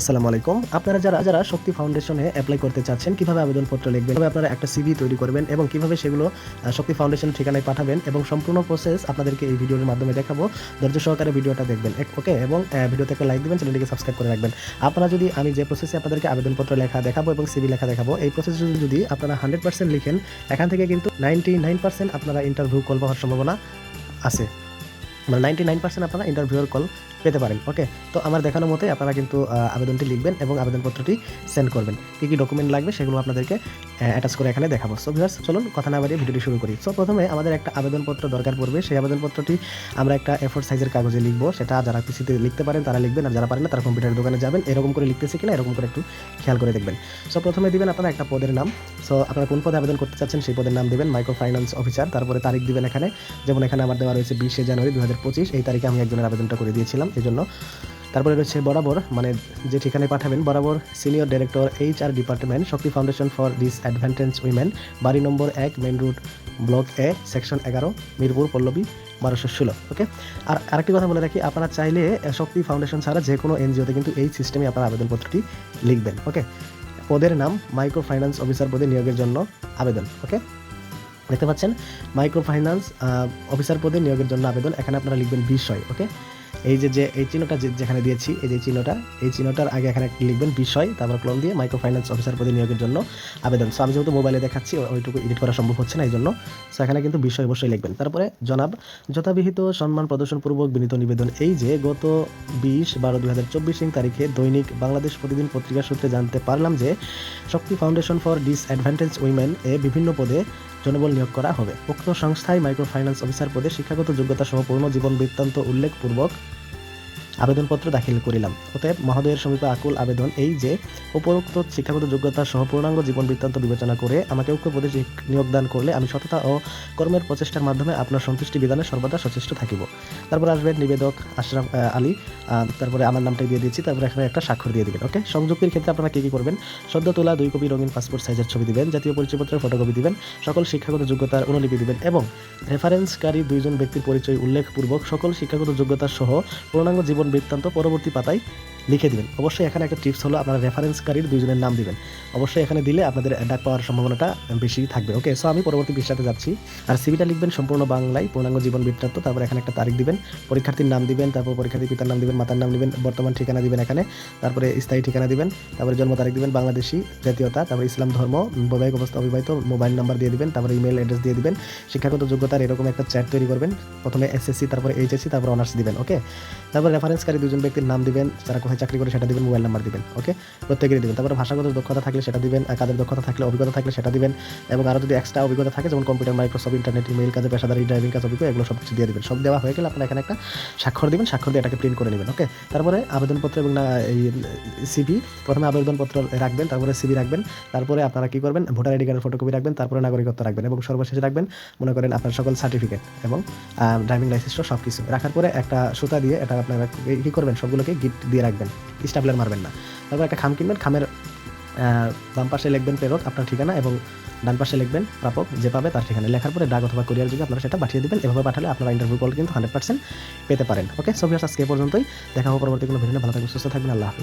আসসালামু আলাইকুম। আপনারা যারা যারা শক্তি ফাউন্ডেশনে অ্যাপ্লাই করতে চাচ্ছেন, কীভাবে আবেদনপত্র লিখবেন, কীভাবে আপনারা একটা সিভি তৈরি করবেন এবং কীভাবে সেগুলো শক্তি ফাউন্ডেশন ঠিকানায় পাঠাবেন এবং সম্পূর্ণ প্রসেস আপনাদেরকে এই ভিডিওর মাধ্যমে দেখাবো, ধৈর্য সহকারে ভিডিওটা দেখবেন ওকে? এবং ভিডিওতে একটা লাইক দিবেন, চ্যানেলটিকে সাবস্ক্রাইব করে রাখবেন। আপনারা যদি আমি যে প্রসেসে আপনাদেরকে আবেদনপত্র লেখা দেখাবো এবং সিভি লেখা দেখাবো, এই প্রসেস যদি আপনারা হান্ড্রেড পার্সেন্ট লিখেন, এখান থেকে কিন্তু নাইনটি নাইন পার্সেন্ট আপনারা ইন্টারভিউ কল পাওয়ার সম্ভাবনা আছে। মানে নাইনটি নাইন পার্সেন্ট আপনারা ইন্টারভিউর কল পেতে পারেন ওকে তো আমার দেখানো মতে আপনারা কিন্তু আবেদনটি লিখবেন এবং আবেদনপত্রটি সেন্ড করবেন। কী কী ডকুমেন্ট লাগবে সেগুলো আপনাদেরকে অ্যাটাচ করে এখানে দেখাবো। সো ভিউয়ার্স চলুন কথা না বাড়িয়ে ভিডিওটি শুরু করি। সো প্রথমে আমাদের একটা আবেদনপত্র দরকার পড়বে। সেই আবেদনপত্রটি আমরা একটা এফোর সাইজের কাগজে লিখব। সেটা যারা পিসিতে লিখতে পারেন, তারা লিখবেন, আর যারা পারেন না, তারা কম্পিউটারের দোকানে যাবেন। এরকম করে লিখতেছে কিনা, এরকম করে একটু খেয়াল করে দেখবেন। সো প্রথমে দিবেন আপনারা একটা পদের নাম। সো আপনারা কোন পদে আবেদন করতে চাচ্ছেন, সেই পদের নাম দেবেন মাইক্রো ফাইন্যান্স অফিসার তারপরে তারিখ দিবেন এখানে। যেমন এখানে আমার দেওয়া রয়েছে বিশে জানুয়ারি দু হাজার পঁচিশ। এই তারিখে আমি একজনের আবেদনটা করে দিয়েছিলাম। এই জন্য তারপরে রয়েছে বরাবর মানে যে ঠিকানায় পাঠাবেন, বরাবর senior director H R department Shakti foundation for disadvantage women বাড়ি নম্বর এক main route block A section এগারো, মিরপুর, পল্লবী, বারোশো ষোলো ওকে আর আরেকটি কথা বলে রাখি, আপনারা চাইলে শক্তি ফাউন্ডেশন ছাড়া যে কোনো এনজিওতে কিন্তু এই সিস্টেমে আপনারা আবেদনপত্রটি লিখবেন ওকে পদের নাম মাইক্রো ফাইন্যান্স অফিসার পদে নিয়োগের জন্য আবেদন ওকে দেখতে পাচ্ছেন মাইক্রো ফাইন্যান্স অফিসার পদে নিয়োগের জন্য আবেদন, এখানে আপনারা লিখবেন বিষয় ওকে এই যে যে, এই চিহ্নটা যেখানে দিয়েছি, এই যে চিহ্নটা, এই চিহ্নটার আগে এখানে লিখবেন বিষয়, তারপর কলম দিয়ে মাইক্রো ফাইন্যান্স অফিসার পদে নিয়োগের জন্য আবেদন। সো আমি যেহেতু মোবাইলে দেখাচ্ছি ওইটুকু এডিট করা সম্ভব হচ্ছে না, এই জন্য। সো এখানে কিন্তু বিষয় অবশ্যই লিখবেন। তারপরে জনাব, যথাবিহিত সম্মান প্রদর্শনপূর্বক বিনীত নিবেদন এই যে, গত বিশ বারো দুই হাজার চব্বিশ তারিখে দৈনিক বাংলাদেশ প্রতিদিন পত্রিকা সূত্রে জানতে পারলাম যে, Shakti foundation for disadvantage women এ বিভিন্ন পদে জনবল নিয়োগ করা হবে। উক্ত সংস্থায় মাইক্রো ফাইন্যান্স অফিসার পদে শিক্ষাগত যোগ্যতা সহ পূর্ণ জীবন বৃত্তান্ত উল্লেখপূর্বক আবেদনপত্র দাখিল করিলাম। অতএব মহোদয়ের সমীপে আকুল আবেদন এই যে, উপরোক্ত শিক্ষাগত যোগ্যতা সহ পূর্ণাঙ্গ জীবন বৃত্তান্ত বিবেচনা করে আমাকে উক্ত পদে নিয়োগদান করলে আমি সততা ও কর্মের প্রচেষ্টার মাধ্যমে আপনার সন্তুষ্টি বিধানে সর্বদা সচেষ্ট থাকিব। তারপর আসবে নিবেদক আশরাফ আলী। তারপরে আমার নামটাই দিয়ে দিচ্ছি, তারপরে এখানে একটা স্বাক্ষর দিয়ে দিবেন, ওকে? সংযুক্তির ক্ষেত্রে আপনারা কী কী করবেন? সদ্য তোলা দুই কপি রঙিন পাসপোর্ট সাইজের ছবি দিবেন, জাতীয় পরিচয়পত্রের ফটোকপি দিবেন, সকল শিক্ষাগত যোগ্যতার অনুলিপি দিবেন এবং রেফারেন্সকারী দুইজন ব্যক্তির পরিচয় উল্লেখপূর্বক সকল শিক্ষাগত যোগ্যতা সহ পূর্ণাঙ্গ জীবন বৃত্তান্ত পরবর্তী পাতায় লিখে দিবেন। অবশ্যই এখানে একটা টিপস হলো আপনারা রেফারেন্সকারীর দুইজনের নাম দিবেন। অবশ্যই এখানে দিলে আপনাদের ডাক পাওয়ার সম্ভাবনাটা বেশি থাকবে। ওকে সো আমি পরবর্তী পৃষ্ঠাতে যাচ্ছি। আর সিভিটা লিখবেন সম্পূর্ণ বাংলায়, পূর্ণাঙ্গ জীবন বৃত্তান্ত, তারপর এখানে একটা তারিখ দিবেন, পরীক্ষার্থীর নাম দিবেন, তারপর পরীক্ষার্থীর পিতার নাম দিবেন, মাতার নাম দিবেন, বর্তমান ঠিকানা দিবেন এখানে, তারপরে স্থায়ী ঠিকানা দিবেন, তারপরে জন্ম তারিখ দিবেন, বাংলাদেশি জাতীয়তা, তারপরে ইসলাম ধর্ম, বৈবাহিক অবস্থা অবিবাহিত মোবাইল নাম্বার দিয়ে দিবেন, তারপরে ইমেল অ্যাড্রেস দিয়ে দিবেন, শিক্ষাগত যোগ্যতার এরকম একটা চ্যাট তৈরি করবেন, প্রথমে এসএসসি তারপরে এইচএসসি তারপর অনার্স দিবেন ওকে তারপর রেফারেন্সকারী দুজন ব্যক্তির নাম দিবেন, যারা কোথায় চাকরি করে সেটা দিবেন, মোবাইল নাম্বার দিবেন, ওকে? প্রত্যেকেরই দিবেন। তারপরে ভাষাগত দক্ষতা থাকলে সেটা দিবেন কাজের দক্ষতা থাকলে অভিজ্ঞতা থাকলে সেটা দিবেন, এবং আরও যদি এক্সট্রা অভিজ্ঞতা থাকে, যেমন কম্পিউটার মাইক্রোসফট ইন্টারনেট ইমেল কাজে পেশাদারি ড্রাইভিং কাজ, অভিজ্ঞতা, এগুলো সব কিছু দিয়ে দিবেন। সব দেওয়া হয়ে গেলে আপনারা এখানে একটা স্বাক্ষর দিবেন, স্বাক্ষর দিয়ে এটাকে প্রিন্ট করে নেবেন, ওকে? তারপরে আবেদনপত্র এবং এই সিভি প্রথমে আবেদনপত্র রাখবেন, তারপরে সিভি রাখবেন, তারপরে আপনারা কি করবেন, ভোটার আইডি কার্ডের ফটোকপি রাখবেন, তারপরে নাগরিকত্ব রাখবেন, এবং সর্বশেষে রাখবেন, মনে করেন আপনার সকল সার্টিফিকেট এবং ড্রাইভিং লাইসেন্স সব কিছু রাখার পরে একটা সুতা দিয়ে এটা আপনারা কি করবেন, সবগুলোকে গিফট দিয়ে রাখবেন। স্টাপলার মারবেন না। তারপর একটা খাম কিনবেন, খামের বাম পাশে লিখবেন প্রেরক আপনার ঠিকানা এবং ডান পাশে লিখবেন প্রাপক যে পাবে তার ঠিকানা। লেখার পরে ডাক অথবা কোরিয়ার যুগে আপনারা সেটা পাঠিয়ে দেবেন, এভাবে পাঠালে আপনারা ইন্টারভিউ কল কিন্তু হান্ড্রেড পার্সেন্ট পেতে পারেন। ওকে সব আজকে পর্যন্তই। দেখা হবে পরবর্তী কোনো ভিডিও ভালো থাকবেন, সুস্থ থাকবেন। আল্লাহ হাফিজ।